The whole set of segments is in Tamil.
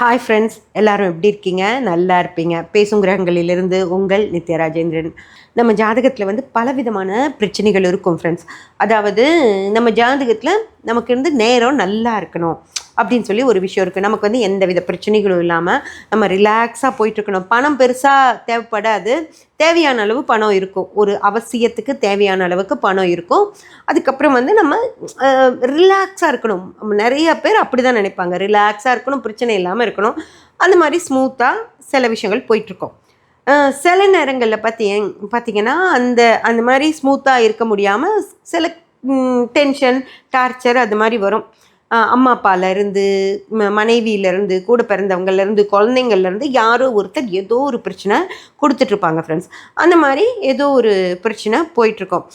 ஹாய் ஃப்ரெண்ட்ஸ் எல்லாரும் எப்படி இருக்கீங்க? நல்லா இருப்பீங்க. பேசும் கிரகங்களிலிருந்து உங்கள் நித்யா ராஜேந்திரன் நம்ம ஜாதகத்தில் வந்து பலவிதமான பிரச்சனைகள் இருக்கும் ஃப்ரெண்ட்ஸ் அதாவது நம்ம ஜாதகத்தில் நமக்கு இருந்து நேரம் நல்லா இருக்கணும். அப்படின்னு சொல்லி ஒரு விஷயம் இருக்குது நமக்கு வந்து எந்த வித பிரச்சனைகளும் இல்லாமல் நம்ம ரிலாக்ஸாக போயிட்டுருக்கணும். பணம் பெருசாக தேவைப்படாது. தேவையான அளவு பணம் இருக்கும். ஒரு அவசியத்துக்கு தேவையான அளவுக்கு பணம் இருக்கும். அதுக்கப்புறம் வந்து நம்ம ரிலாக்ஸாக இருக்கணும். நிறைய பேர் அப்படி தான் நினைப்பாங்க ரிலாக்ஸாக இருக்கணும் பிரச்சனை இல்லாமல் இருக்கணும். அந்த மாதிரி ஸ்மூத்தாக சில விஷயங்கள் போயிட்டுருக்கோம். சில நேரங்களில் பார்த்தி பார்த்தீங்கன்னா அந்த அந்த மாதிரி ஸ்மூத்தாக இருக்க முடியாமல் சில டென்ஷன் டார்ச்சர் அது மாதிரி வரும். அம்மா அப்பாலேருந்து மனைவியிலேருந்து கூட பிறந்தவங்கலேருந்து குழந்தைங்கள்லேருந்து யாரோ ஒருத்தர் ஏதோ ஒரு பிரச்சனை கொடுத்துட்ருப்பாங்க ஃப்ரெண்ட்ஸ் அந்த மாதிரி ஏதோ ஒரு பிரச்சனை போயிட்டுருக்கோம்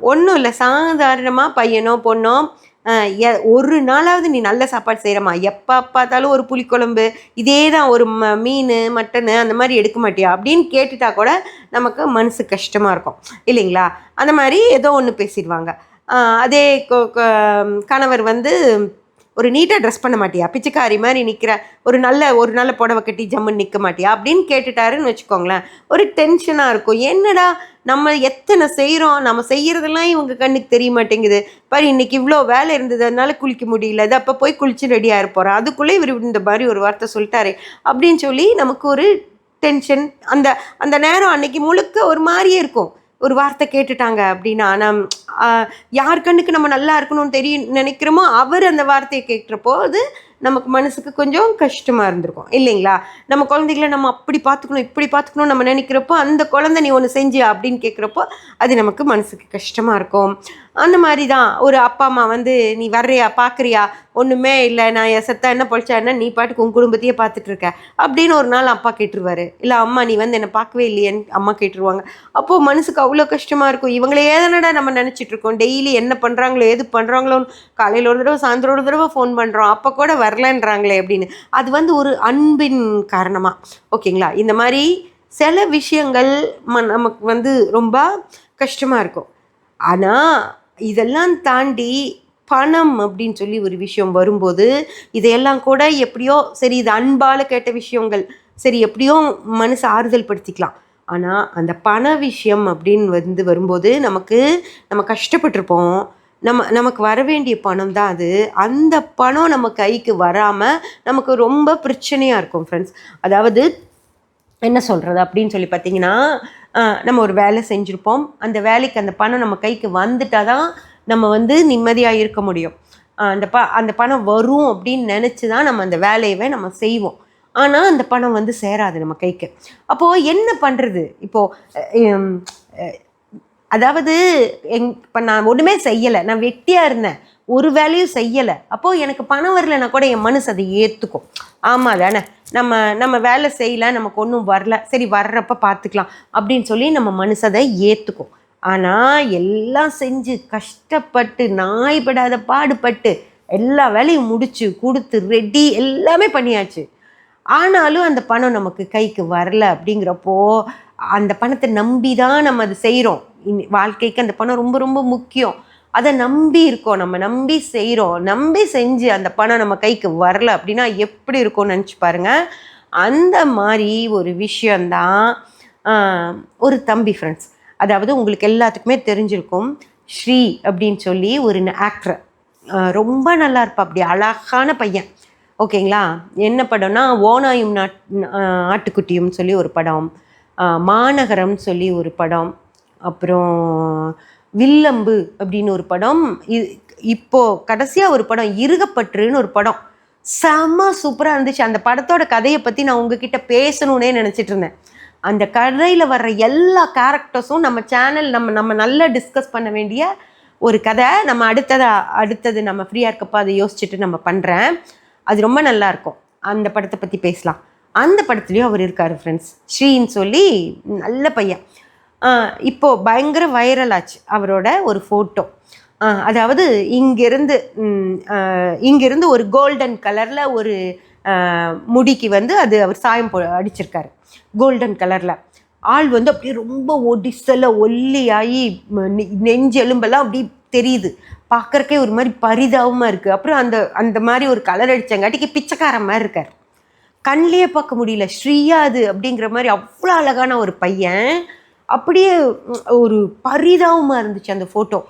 ஒன்றும் இல்லை. சாதாரணமாக பையனோ பொண்ணோ எ- ஒரு நாளாவது நீ நல்ல சாப்பாடு செய்கிறம்மா எப்போ பார்த்தாலும் ஒரு புளிக்குழம்பு இதே தான் ஒரு ம மீன் மட்டனு அந்த மாதிரி எடுக்க மாட்டியா? அப்படின்னு கேட்டுட்டா கூட நமக்கு மனசு கஷ்டமாக இருக்கும். இல்லைங்களா? அந்த மாதிரி ஏதோ ஒன்று பேசிடுவாங்க. அதே கணவர் வந்து ஒரு நீட்டாக ட்ரெஸ் பண்ண மாட்டியா? பிச்சைக்காரி மாதிரி நிற்கிற ஒரு நல்ல ஒரு நல்ல புடவை கட்டி ஜம்முன்னு நிற்க மாட்டியா? அப்படின்னு கேட்டுட்டாருன்னு வச்சுக்கோங்களேன். ஒரு டென்ஷனாக இருக்கும். என்னடா நம்ம எத்தனை செய்கிறோம் நம்ம செய்கிறதெல்லாம் இவங்க கண்ணுக்கு தெரிய மாட்டேங்குது. பாரு இன்னைக்கு இவ்வளோ வேலை இருந்ததுனால குளிக்க முடியல. இது அப்போ போய் குளிச்சு ரெடியாக இருப்போம். அதுக்குள்ளே இவர் இந்த மாதிரி ஒரு வார்த்தை சொல்லிட்டாரு. அப்படின்னு சொல்லி நமக்கு ஒரு டென்ஷன் அந்த அந்த நேரம் அன்னைக்கு முழுக்க ஒரு மாதிரியே இருக்கும். ஒரு வார்த்தை கேட்டுட்டாங்க அப்படின்னா நம் யார் கண்ணுக்கு நம்ம நல்லா இருக்கணும்னு தெரியும் நினைக்கிறோமோ அவர் அந்த வார்த்தையை கேட்குறப்போ அது நமக்கு மனசுக்கு கொஞ்சம் கஷ்டமாக இருந்திருக்கும். இல்லைங்களா? நம்ம குழந்தைகள நம்ம அப்படி பார்த்துக்கணும் இப்படி பார்த்துக்கணும் நம்ம நினைக்கிறப்போ அந்த குழந்தை நீ ஒன்று செஞ்சு அப்படின்னு கேட்குறப்போ அது நமக்கு மனசுக்கு கஷ்டமாக இருக்கும். அந்த மாதிரி தான் ஒரு அப்பா அம்மா வந்து நீ வர்றியா? பார்க்குறியா? ஒன்றுமே இல்லை. நான் என் செத்தா என்ன பொழைச்சா என்ன? நீ பாட்டுக்கு உன் குடும்பத்தையே பார்த்துட்டு இருக்க. அப்படின்னு ஒரு நாள் அப்பா கேட்டுருவாரு. இல்லை அம்மா நீ வந்து என்னை பார்க்கவே இல்லையேன்னு அம்மா கேட்டுருவாங்க. அப்போது மனசுக்கு அவ்வளோ கஷ்டமாக இருக்கும். இவங்களே ஏதனடா நம்ம நினச்சிட்ருக்கோம் டெய்லி என்ன பண்ணுறாங்களோ எது பண்ணுறாங்களோன்னு காலையில் ஒரு தடவை சாயந்தரம் ஒரு தடவை ஃபோன் பண்ணுறோம் அப்போ கூட வரலன்றாங்களே அப்படின்னு. அது வந்து ஒரு அன்பின் காரணமாக ஓகேங்களா? இந்த மாதிரி சில விஷயங்கள் ம நமக்கு வந்து ரொம்ப கஷ்டமாக இருக்கும். ஆனால் இதெல்லாம் தாண்டி பணம் அப்படின்னு சொல்லி ஒரு விஷயம் வரும்போது இதையெல்லாம் கூட எப்படியோ சரி இது அன்பால் கேட்ட விஷயங்கள் சரி எப்படியோ மனசு ஆறுதல் படுத்திக்கலாம். ஆனால் அந்த பண விஷயம் அப்படின்னு வந்து வரும்போது நமக்கு நம்ம கஷ்டப்பட்டிருப்போம். நம்ம நமக்கு வர வேண்டிய பணம் தான் அது. அந்த பணம் நம்ம கைக்கு வராமல் நமக்கு ரொம்ப பிரச்சனையாக இருக்கும் ஃப்ரெண்ட்ஸ் அதாவது என்ன சொல்கிறது அப்படின்னு சொல்லி பார்த்தீங்கன்னா நம்ம ஒரு வேலை செஞ்சுருப்போம். அந்த வேலைக்கு அந்த பணம் நம்ம கைக்கு வந்துட்டால் தான் நம்ம வந்து நிம்மதியாக இருக்க முடியும். அந்த ப அந்த பணம் வரும் அப்படின்னு நினச்சி தான் நம்ம அந்த வேலையவே நம்ம செய்வோம். ஆனால் அந்த பணம் வந்து சேராது நம்ம கைக்கு. அப்போது என்ன பண்ணுறது இப்போது அதாவது எங் இப்போ நான் ஒன்றுமே செய்யலை. நான் வெட்டியாக இருந்தேன். ஒரு வேலையும் செய்யலை. அப்போது எனக்கு பணம் வரலைன்னா கூட என் மனசு அதை ஏற்றுக்கும் ஆமாம் தானே? நம்ம நம்ம வேலை செய்யலை நமக்கு ஒன்றும் வரல. சரி வர்றப்ப பார்த்துக்கலாம் அப்படின்னு சொல்லி நம்ம மனசு அதை ஏற்றுக்கும் ஆனால் எல்லாம் செஞ்சு கஷ்டப்பட்டு நாய்படாத பாடுபட்டு எல்லா வேலையும் முடிச்சு கொடுத்து ரெடி எல்லாமே பண்ணியாச்சு. ஆனாலும் அந்த பணம் நமக்கு கைக்கு வரல அப்படிங்கிறப்போ அந்த பணத்தை நம்பி தான் நம்ம அதை செய்கிறோம் வாழ்க்கைக்கு அந்த பணம் ரொம்ப ரொம்ப முக்கியம். அதை நம்பி இருக்கோம் நம்ம நம்பி செய்கிறோம் நம்பி செஞ்சு அந்த பணம் நம்ம கைக்கு வரல அப்படின்னா எப்படி இருக்கும்னு நினச்சி பாருங்க. அந்த மாதிரி ஒரு விஷயந்தான் ஒரு தம்பி ஃப்ரெண்ட்ஸ் அதாவது உங்களுக்கு எல்லாத்துக்குமே தெரிஞ்சிருக்கும். ஸ்ரீ அப்படின்னு சொல்லி ஒரு ஆக்டர் ரொம்ப நல்லா இருப்பா. அப்படி அழகான பையன். ஓகேங்களா? என்ன படம்னா ஓனாயும் நாட் ஆட்டுக்குட்டியும் சொல்லி ஒரு படம். மாநகரம்னு சொல்லி ஒரு படம். அப்புறம் வில்லம்பு அப்படின்னு ஒரு படம். இப்போது இப்போ கடைசியாக ஒரு படம் இருகப்பற்றுன்னு ஒரு படம். செம்ம சூப்பராக இருந்துச்சு. அந்த படத்தோட கதையை பற்றி நான் உங்ககிட்ட பேசணுன்னே நினச்சிட்டு இருந்தேன். அந்த கதையில் வர்ற எல்லா கேரக்டர்ஸும் நம்ம சேனல் நம்ம நம்ம நல்லா டிஸ்கஸ் பண்ண வேண்டிய ஒரு கதை. நம்ம அடுத்ததாக அடுத்தது நம்ம ஃப்ரீயாக இருக்கப்போ அதை யோசிச்சுட்டு நம்ம பண்ணுறேன் அது ரொம்ப நல்லா இருக்கும். அந்த படத்தை பற்றி பேசலாம். அந்த படத்துலேயும் அவர் இருக்கார் ஃப்ரெண்ட்ஸ் ஸ்ரீன்னு சொல்லி நல்ல பையன். இப்போது பயங்கர வைரல் ஆச்சு அவரோட ஒரு ஃபோட்டோ அதாவது இங்கிருந்து இங்கேருந்து இங்கிருந்து ஒரு கோல்டன் கலரில் ஒரு முடிக்கு வந்து அது அவர் சாயம் போ அடிச்சிருக்காரு. கோல்டன் கலரில் ஆள் வந்து அப்படியே ரொம்ப ஒடிசல ஒல்லியாகி நெ- நெஞ்சு எலும்பெல்லாம் அப்படி தெரியுது. பார்க்கறக்கே ஒரு மாதிரி பரிதாபமாக இருக்குது அப்புறம் அந்த அந்த மாதிரி ஒரு கலர் அடித்தங்காட்டிக்கு பிச்சைக்காரன் மாதிரி இருக்கார். கண்ணிலேயே பார்க்க முடியல. ஸ்ரீயா அது அப்படிங்கிற மாதிரி அவ்வளோ அழகான ஒரு பையன். அப்படியே ஒரு பரிதாபமாக இருந்துச்சு அந்த ஃபோட்டோ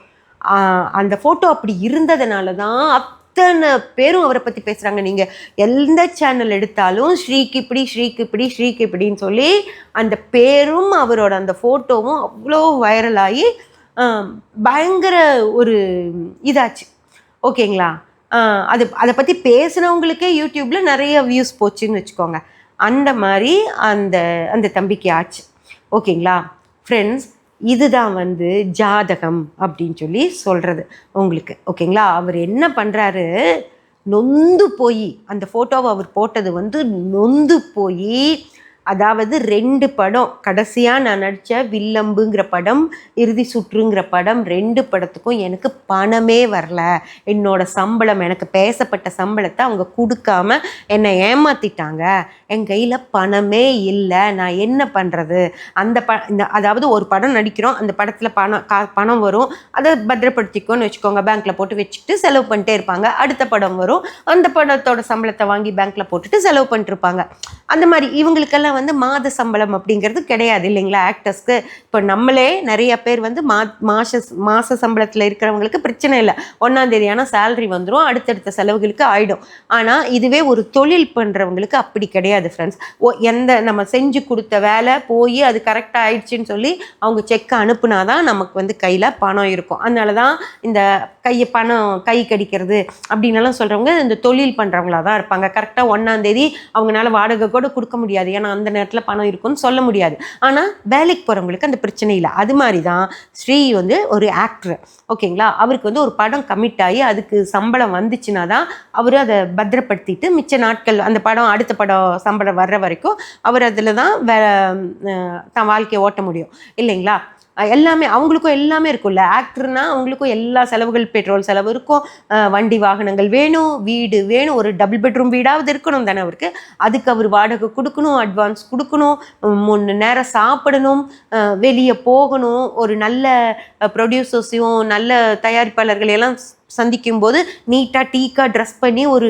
அந்த ஃபோட்டோ அப்படி இருந்ததுனால தான் அத்தனை பேரும் அவரை பற்றி பேசுகிறாங்க நீங்கள் எந்த சேனல் எடுத்தாலும் ஸ்ரீக்கு இப்படி ஸ்ரீக்கு இப்படி ஸ்ரீக்கு இப்படின்னு சொல்லி அந்த பேரும் அவரோட அந்த ஃபோட்டோவும் அவ்வளோ வைரலாகி பயங்கர ஒரு இதாச்சு. ஓகேங்களா? அது அதை பற்றி பேசுனவங்களுக்கே யூடியூப்பில் நிறைய வியூஸ் போச்சுன்னு வச்சுக்கோங்க. அந்த மாதிரி அந்த அந்த தம்பிக்கு ஆச்சு. ஓகேங்களா? ஃப்ரெண்ட்ஸ் இதுதான் வந்து ஜாதகம் அப்படின்னு சொல்லி சொல்கிறது உங்களுக்கு. ஓகேங்களா? அவர் என்ன பண்ணுறாரு நொந்து போய் அந்த ஃபோட்டோவை அவர் போட்டது வந்து நொந்து போய் அதாவது ரெண்டு படம் கடைசியாக நான் நடித்த வில்லம்புங்கிற படம் இறுதி சுற்றுங்கிற படம் ரெண்டு படத்துக்கும் எனக்கு பணமே வரல. என்னோட சம்பளம் எனக்கு பேசப்பட்ட சம்பளத்தை அவங்க கொடுக்காம என்னை ஏமாத்திட்டாங்க. என் கையில் பணமே இல்லை. நான் என்ன பண்ணுறது அந்த ப இந்த அதாவது ஒரு படம் நடிக்கிறோம் அந்த படத்தில் பணம் கா பணம் வரும். அதை பத்திரப்படுத்திக்கோன்னு வச்சுக்கோங்க. பேங்க்கில் போட்டு வச்சுட்டு செலவு பண்ணிட்டே இருப்பாங்க. அடுத்த படம் வரும். அந்த படத்தோட சம்பளத்தை வாங்கி பேங்க்கில் போட்டுட்டு செலவு பண்ணிட்டுருப்பாங்க அந்த மாதிரி இவங்களுக்கெல்லாம் வந்து மாத சம்பளம் அப்படிங்கிறது கிடையாது இல்லைங்களா? ஆக்டர்ஸ்க்கு இப்போ நம்மளே நிறைய பேர் வந்து மா மாச மாச சம்பளத்தில் இருக்கிறவங்களுக்கு பிரச்சனை இல்லை. ஒன்றாந்தேதி ஆனால் சேலரி வந்துடும் அடுத்தடுத்த செலவுகளுக்கு ஆகிடும் ஆனால் இதுவே ஒரு தொழில் பண்ணுறவங்களுக்கு அப்படி கிடையாது ஃப்ரெண்ட்ஸ் ஓ எந்த நம்ம செஞ்சு கொடுத்த வேலை போய் அது கரெக்டாக ஆயிடுச்சுன்னு சொல்லி அவங்க செக்கை அனுப்புனா தான் நமக்கு வந்து கையில் பணம் இருக்கும். அதனால தான் இந்த கையை பணம் கை கடிக்கிறது அப்படின்லாம் சொல்கிறவங்க இந்த தொழில் பண்ணுறவங்களா தான் இருப்பாங்க. கரெக்டாக ஒன்றாந்தேதி அவங்களால வாடகை கூட கொடுக்க முடியாது. ஏன்னா அந்த நேரத்தில் பணம் இருக்கும்னு சொல்ல முடியாது. ஆனால் வேலைக்கு போகிறவங்களுக்கு அந்த பிரச்சனை இல்லை. அது மாதிரி தான் ஸ்ரீ வந்து ஒரு ஆக்டர் ஓகேங்களா? அவருக்கு வந்து ஒரு படம் கமிட் ஆகி அதுக்கு சம்பளம் வந்துச்சுன்னா தான் அவர் அதை பத்திரப்படுத்திட்டு மிச்ச நாட்கள் அந்த படம் அடுத்த படம் சம்பளம் வர்ற வரைக்கும் அவர் அதில் தான் வே தான் வாழ்க்கையை ஓட்ட முடியும். இல்லைங்களா? எல்லாமே அவங்களுக்கும் எல்லாமே இருக்கும்ல. ஆக்டர்னா அவங்களுக்கும் எல்லா செலவுகள் பெட்ரோல் செலவு இருக்கும். வண்டி வாகனங்கள் வேணும் வீடு வேணும். ஒரு டபுள் பெட்ரூம் வீடாவது இருக்கணும் தானே அவருக்கு. அதுக்கு அவர் வாடகை கொடுக்கணும் அட்வான்ஸ் கொடுக்கணும். மூணு நேரம் சாப்பிடணும் வெளியே போகணும். ஒரு நல்ல ப்ரொடியூசர்ஸையும் நல்ல தயாரிப்பாளர்கள் எல்லாம் சந்திக்கும் போது நீட்டாக டீக்காக ட்ரெஸ் பண்ணி ஒரு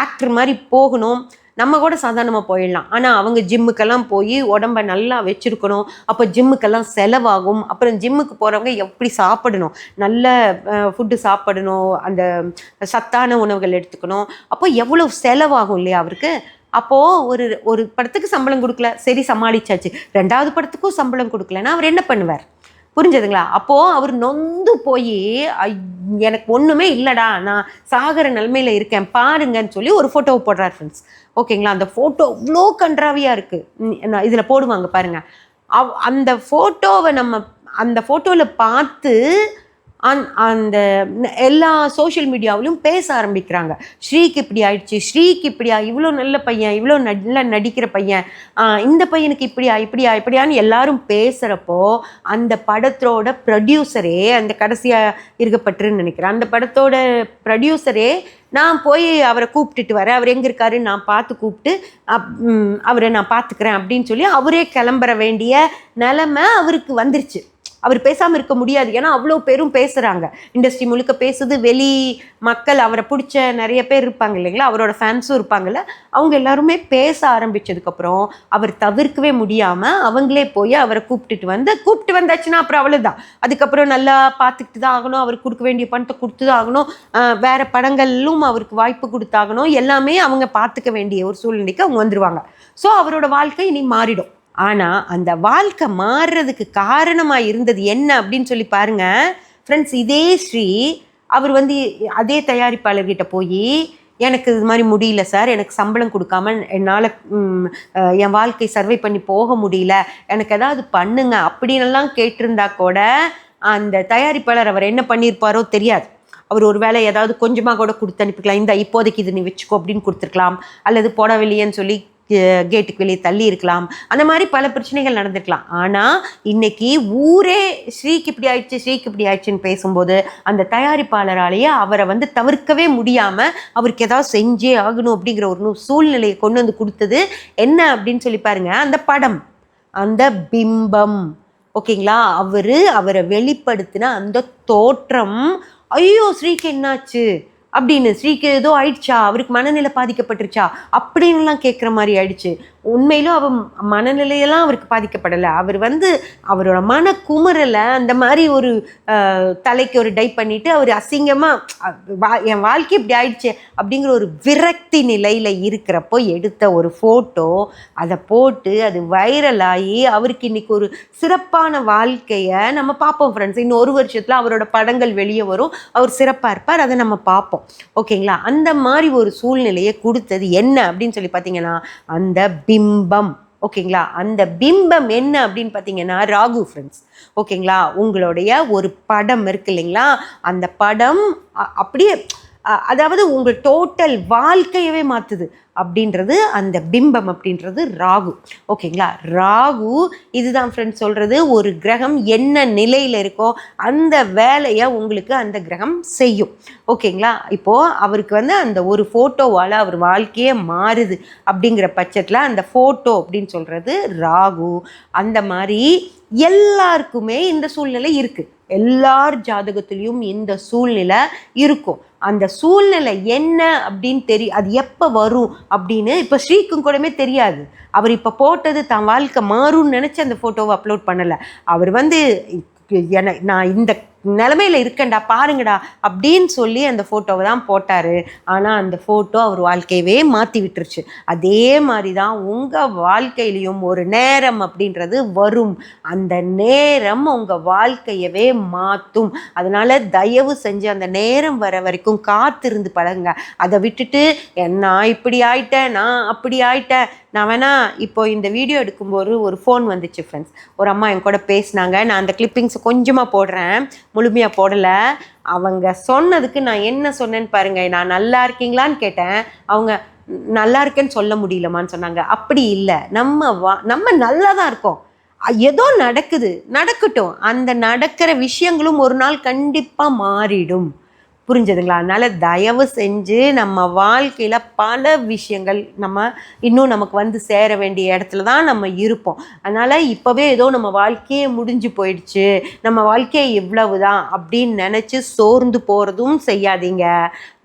ஆக்டர் மாதிரி போகணும். நம்ம கூட சாதாரணமாக போயிடலாம். ஆனால் அவங்க ஜிம்முக்கெல்லாம் போய் உடம்ப நல்லா வச்சுருக்கணும். அப்போ ஜிம்முக்கெல்லாம் செலவாகும். அப்புறம் ஜிம்முக்கு போகிறவங்க எப்படி சாப்பிடணும்? நல்ல ஃபுட்டு சாப்பிடணும். அந்த சத்தான உணவுகள் எடுத்துக்கணும். அப்போ எவ்வளோ செலவாகும் இல்லையா அவருக்கு? அப்போது ஒரு ஒரு படத்துக்கு சம்பளம் கொடுக்கல. சரி சமாளிச்சாச்சு. ரெண்டாவது படத்துக்கும் சம்பளம் கொடுக்கலன்னா அவர் என்ன பண்ணுவார்? புரிஞ்சதுங்களா? அப்போது அவர் நொந்து போய் எனக்கு ஒன்றுமே இல்லைடா. நான் சாகர நிலமையில் இருக்கேன். பாருங்கன்னு சொல்லி ஒரு ஃபோட்டோவை போடுறார் ஃப்ரெண்ட்ஸ் ஓகேங்களா? அந்த ஃபோட்டோ அவ்வளோ கன்றாவியாக இருக்குது இதில் போடுவாங்க பாருங்கள் அவ் அந்த ஃபோட்டோவை நம்ம அந்த ஃபோட்டோவில் பார்த்து அந் அந்த எல்லா சோஷியல் மீடியாவிலும் பேச ஆரம்பிக்கிறாங்க. ஸ்ரீக்கு இப்படி ஆயிடுச்சு ஸ்ரீக்கு இப்படியா இவ்வளோ நல்ல பையன் இவ்வளோ நல்லா நடிக்கிற பையன் இந்த பையனுக்கு இப்படியா இப்படியா இப்படியான்னு எல்லாரும் பேசுகிறப்போ அந்த படத்தோட ப்ரொடியூசரே அந்த கடைசியாக இருக்கப்பட்டுருன்னு நினைக்கிறேன். அந்த படத்தோட ப்ரொடியூசரே நான் போய் அவரை கூப்பிட்டுட்டு வரேன். அவர் எங்கே இருக்காருன்னு நான் பார்த்து கூப்பிட்டு அப் அவரை நான் பார்த்துக்கிறேன் அப்படின்னு சொல்லி அவரே கிளம்புற வேண்டிய நிலமை அவருக்கு வந்துருச்சு. அவர் பேசாமல் இருக்க முடியாது. ஏன்னா அவ்வளோ பேரும் பேசுகிறாங்க இண்டஸ்ட்ரி முழுக்க பேசுது வெளி மக்கள் அவரை பிடிச்ச நிறைய பேர் இருப்பாங்க இல்லைங்களா? அவரோட ஃபேன்ஸும் இருப்பாங்கல்ல. அவங்க எல்லாருமே பேச ஆரம்பிச்சதுக்கப்புறம் அவர் தவிர்க்கவே முடியாமல் அவங்களே போய் அவரை கூப்பிட்டுட்டு வந்து கூப்பிட்டு வந்தாச்சுன்னா அப்புறம் அவ்வளோதான் அதுக்கப்புறம் நல்லா பார்த்துக்கிட்டு தான் ஆகணும். அவருக்கு கொடுக்க வேண்டிய பணத்தை கொடுத்து தான் ஆகணும். வேறு படங்களிலும் அவருக்கு வாய்ப்பு கொடுத்தாகணும். எல்லாமே அவங்க பார்த்துக்க வேண்டிய ஒரு சூழ்நிலைக்கு அவங்க வந்துடுவாங்க ஸோ அவரோட வாழ்க்கை இனி மாறிடும். ஆனால் அந்த வாழ்க்கை மாறுறதுக்கு காரணமாக இருந்தது என்ன அப்படின்னு சொல்லி பாருங்க. ஃப்ரெண்ட்ஸ் இதே ஸ்ரீ அவர் வந்து அதே தயாரிப்பாளர்கிட்ட போய் எனக்கு இது மாதிரி முடியல சார். எனக்கு சம்பளம் கொடுக்காம என்னால் என் வாழ்க்கை சர்வை பண்ணி போக முடியல. எனக்கு ஏதாவது பண்ணுங்க. அப்படின்லாம் கேட்டிருந்தா கூட அந்த தயாரிப்பாளர் அவர் என்ன பண்ணியிருப்பாரோ தெரியாது. அவர் ஒரு வேளை ஏதாவது கொஞ்சமாக கூட கொடுத்து அனுப்பிக்கலாம். இந்த இப்போதைக்கு இது நீ வச்சுக்கோ அப்படின்னு கொடுத்துருக்கலாம். அல்லது போடவில்லையேன்னு சொல்லி கேட்டுக்கு வெளியே தள்ளி இருக்கலாம். அந்த மாதிரி பல பிரச்சனைகள் நடந்திருக்கலாம். ஆனால் இன்னைக்கு ஊரே ஸ்ரீக்கு இப்படி ஆயிடுச்சு ஸ்ரீக்கு இப்படி ஆயிடுச்சுன்னு பேசும்போது அந்த தயாரிப்பாளராலேயே அவரை வந்து தவிர்க்கவே முடியாமல் அவருக்கு ஏதாவது செஞ்சே ஆகணும் அப்படிங்கிற ஒரு சூழ்நிலையை கொண்டு வந்து கொடுத்தது என்ன அப்படின்னு சொல்லி பாருங்க. அந்த படம் அந்த பிம்பம். ஓகேங்களா? அவர் அவரை வெளிப்படுத்தின அந்த தோற்றம். ஐயோ ஸ்ரீக்கு என்னாச்சு? அப்படின்னு ஸ்ரீக்கு ஏதோ ஆயிடுச்சா? அவருக்கு மனநிலை பாதிக்கப்பட்டுருச்சா? அப்படின்லாம் கேட்குற மாதிரி ஆயிடுச்சு. உண்மையிலும் அவர் மனநிலையெல்லாம் அவருக்கு பாதிக்கப்படலை. அவர் வந்து அவரோட மன குமரலை அந்த மாதிரி ஒரு தலைக்கு ஒரு டை பண்ணிவிட்டு அவர் அசிங்கமாக என் வாழ்க்கை இப்படி ஆயிடுச்சு அப்படிங்கிற ஒரு விரக்தி நிலையில் இருக்கிறப்போ எடுத்த ஒரு ஃபோட்டோ அதை போட்டு அது வைரல் ஆகி அவருக்கு இன்றைக்கி ஒரு சிறப்பான வாழ்க்கையை நம்ம பார்ப்போம் ஃப்ரெண்ட்ஸ் இன்னும் ஒரு வருஷத்தில் அவரோட படங்கள் வெளியே வரும். அவர் சிறப்பாக இருப்பார் அதை நம்ம பார்ப்போம். ஓகேங்களா அந்த மாதிரி ஒரு சூழ்நிலையை கொடுத்தது என்ன அப்படின்னு சொல்லி பார்த்தீங்கன்னா அந்த பிம்பம். ஓகேங்களா? அந்த பிம்பம் என்ன அப்படின்னு பார்த்தீங்கன்னா ராகு ஃப்ரெண்ட்ஸ் ஓகேங்களா? உங்களுடைய ஒரு படம் இருக்கு இல்லைங்களா? அந்த படம் அப்படியே அதாவது உங்கள் டோட்டல் வாழ்க்கையவே மாற்றுது அப்படின்றது அந்த பிம்பம் அப்படின்றது ராகு. ஓகேங்களா? ராகு இதுதான் ஃப்ரெண்ட்ஸ் சொல்கிறது ஒரு கிரகம் என்ன நிலையில் இருக்கோ அந்த வேலையை உங்களுக்கு அந்த கிரகம் செய்யும். ஓகேங்களா? இப்போது அவருக்கு வந்து அந்த ஒரு ஃபோட்டோவால் அவர் வாழ்க்கையே மாறுது அப்படிங்கிற பட்சத்தில் அந்த ஃபோட்டோ அப்படின்னு சொல்கிறது ராகு. அந்த மாதிரி எல்லாருக்குமே இந்த சூழ்நிலை இருக்குது எல்லார் ஜாதகத்திலையும் இந்த சூழ்நிலை இருக்கும். அந்த சூழ்நிலை என்ன அப்படின்னு தெரியும் அது எப்போ வரும் அப்படின்னு இப்போ ஸ்ரீக்கும் கூடமே தெரியாது. அவர் இப்போ போட்டது தான் வாழ்க்கை மாறும்னு நினச்சி அந்த ஃபோட்டோவை அப்லோட் பண்ணலை. அவர் வந்து என நான் இந்த நிலமையில இருக்கேன்டா பாருங்கடா அப்படின்னு சொல்லி அந்த ஃபோட்டோவை தான் போட்டார். ஆனால் அந்த ஃபோட்டோ அவர் வாழ்க்கையவே மாற்றி விட்டுருச்சு. அதே மாதிரி தான் உங்கள் வாழ்க்கையிலையும் ஒரு நேரம் அப்படின்றது வரும். அந்த நேரம் உங்கள் வாழ்க்கையவே மாற்றும் அதனால் தயவு செஞ்சு அந்த நேரம் வர வரைக்கும் காத்திருந்து பழகுங்க. அதை விட்டுட்டு நான் இப்படி ஆயிட்டேன் நான் அப்படி ஆயிட்டேன் நான் வேணா இப்போ இந்த வீடியோ எடுக்கும்போது ஒரு ஃபோன் வந்துச்சு ஃப்ரெண்ட்ஸ் ஒரு அம்மா என் கூட பேசினாங்க. நான் அந்த கிளிப்பிங்ஸ் கொஞ்சமாக போடுறேன். முழுமையாக போடலை. அவங்க சொன்னதுக்கு நான் என்ன சொன்னேன்னு பாருங்க நான் நல்லா இருக்கீங்களான்னு கேட்டேன். அவங்க நல்லா இருக்கேன்னு சொல்ல முடியலமான்னு சொன்னாங்க. அப்படி இல்லை. நம்ம வா நம்ம நல்லா தான் இருக்கோம். ஏதோ நடக்குது. நடக்கட்டும். அந்த நடக்கிற விஷயங்களும் ஒரு நாள் கண்டிப்பாக மாறிடும். புரிஞ்சதுங்களா? அதனால் தயவு செஞ்சு நம்ம வாழ்க்கையில் பல விஷயங்கள் நம்ம இன்னும் நமக்கு வந்து சேர வேண்டிய இடத்துல தான் நம்ம இருப்போம். அதனால் இப்போவே ஏதோ நம்ம வாழ்க்கையே முடிஞ்சு போயிடுச்சு. நம்ம வாழ்க்கையை இவ்வளவு தான் அப்படின்னு நினச்சி சோர்ந்து போகிறதும் செய்யாதீங்க.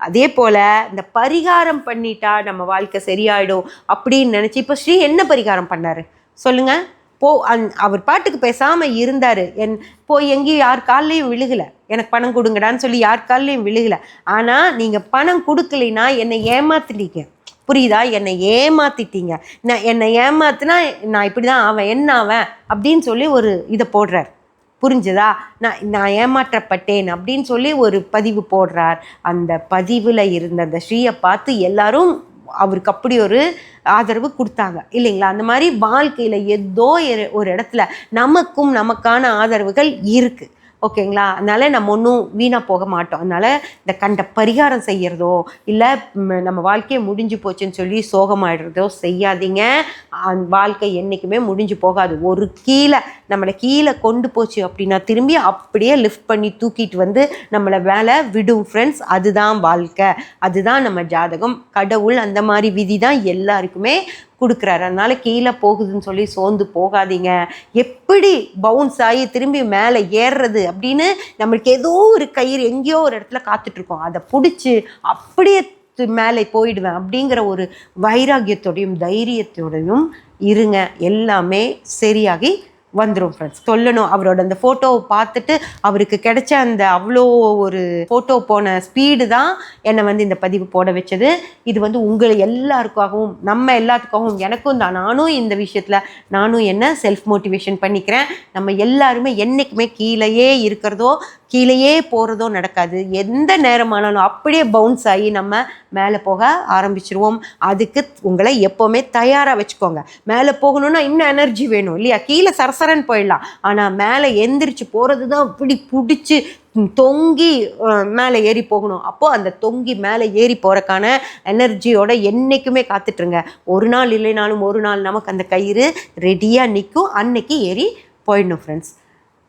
அதே போல் இந்த பரிகாரம் பண்ணிட்டா நம்ம வாழ்க்கை சரியாயிடும் அப்படின்னு நினச்சி இப்போ ஸ்ரீ என்ன பரிகாரம் பண்ணாரு? சொல்லுங்கள் போ அந் அவர் பாட்டுக்கு பேசாமல் இருந்தார். என் போய் எங்கேயும் யார் கால்லையும் விழுகலை. எனக்கு பணம் கொடுங்கடான்னு சொல்லி யார் கால்லையும் விழுகலை. ஆனால் நீங்கள் பணம் கொடுக்கலைன்னா என்னை ஏமாத்திட்டீங்க. புரியுதா? என்னை ஏமாத்திட்டீங்க. நான் என்னை ஏமாத்தினா நான் இப்படி தான் அவன் என்ன அவன் அப்படின்னு சொல்லி ஒரு இதை போடுறார். புரிஞ்சுதா? நான் நான் ஏமாற்றப்பட்டேன் அப்படின்னு சொல்லி ஒரு பதிவு போடுறார். அந்த பதிவில் இருந்த அந்த ஸ்ரீயை பார்த்து எல்லாரும் அவருக்கு அப்படி ஒரு ஆதரவு கொடுத்தாங்க. இல்லைங்களா? அந்த மாதிரி வாழ்க்கையில் ஏதோ ஒரு- ஒரு இடத்துல நமக்கும் நமக்கான ஆதரவுகள் இருக்குது ஓகேங்களா? அதனால் நம்ம ஒன்றும் வீணாக போக மாட்டோம். அதனால் இந்த கண்ட பரிகாரம் செய்கிறதோ இல்லை நம்ம வாழ்க்கையை முடிஞ்சு போச்சுன்னு சொல்லி சோகமாயிடுறதோ செய்யாதீங்க. அந் வாழ்க்கை என்றைக்குமே முடிஞ்சு போகாது. ஒரு கீழே நம்மளை கீழே கொண்டு போச்சு அப்படின்னா திரும்பி அப்படியே லிஃப்ட் பண்ணி தூக்கிட்டு வந்து நம்மளை வேலை விடும் ஃப்ரெண்ட்ஸ் அதுதான் வாழ்க்கை. அதுதான் நம்ம ஜாதகம். கடவுள் அந்த மாதிரி விதி தான் எல்லாருக்குமே கொடுக்குறாரு. அதனால கீழே போகுதுன்னு சொல்லி சோர்ந்து போகாதீங்க. எப்படி பவுன்ஸ் ஆகி திரும்பி மேலே ஏறுறது அப்படின்னு நம்மளுக்கு ஏதோ ஒரு கயிறு எங்கேயோ ஒரு இடத்துல காத்துட்ருக்கோம். அதை பிடிச்சி அப்படியே மேலே போயிடுவேன் அப்படிங்கிற ஒரு வைராகியத்தோடையும் தைரியத்தோடையும் இருங்க. எல்லாமே சரியாகி வந்துடும் ஃப்ரெண்ட்ஸ் சொல்லணும். அவரோட அந்த ஃபோட்டோவை பார்த்துட்டு அவருக்கு கிடைச்ச அந்த அவ்வளோ ஒரு ஃபோட்டோ போன ஸ்பீடு தான் என்னை வந்து இந்த பதிவு போட வச்சது. இது வந்து உங்களை எல்லாருக்காகவும் நம்ம எல்லாத்துக்காகவும் எனக்கும் தான். நானும் இந்த விஷயத்தில் நானும் என்ன செல்ஃப் மோட்டிவேஷன் பண்ணிக்கிறேன். நம்ம எல்லாருமே என்றைக்குமே கீழேயே இருக்கிறதோ கீழேயே போகிறதோ நடக்காது. எந்த நேரமானாலும் அப்படியே பவுன்ஸ் ஆகி நம்ம மேலே போக ஆரம்பிச்சிருவோம். அதுக்கு உங்களை எப்போவுமே தயாராக வச்சுக்கோங்க. மேலே போகணும்னா இன்னும் எனர்ஜி வேணும் இல்லையா? கீழே சரசரன்னு போயிடலாம். ஆனால் மேலே எந்திரிச்சு போகிறது தான் அப்படி பிடிச்சி தொங்கி மேலே ஏறி போகணும். அப்போது அந்த தொங்கி மேலே ஏறி போகிறக்கான எனர்ஜியோட என்றைக்குமே காத்துட்ருங்க ஒரு நாள் இல்லைனாலும் ஒரு நாள் நமக்கு அந்த கயிறு ரெடியாக நிற்கும் அன்னைக்கு ஏறி போயிடணும் ஃப்ரெண்ட்ஸ்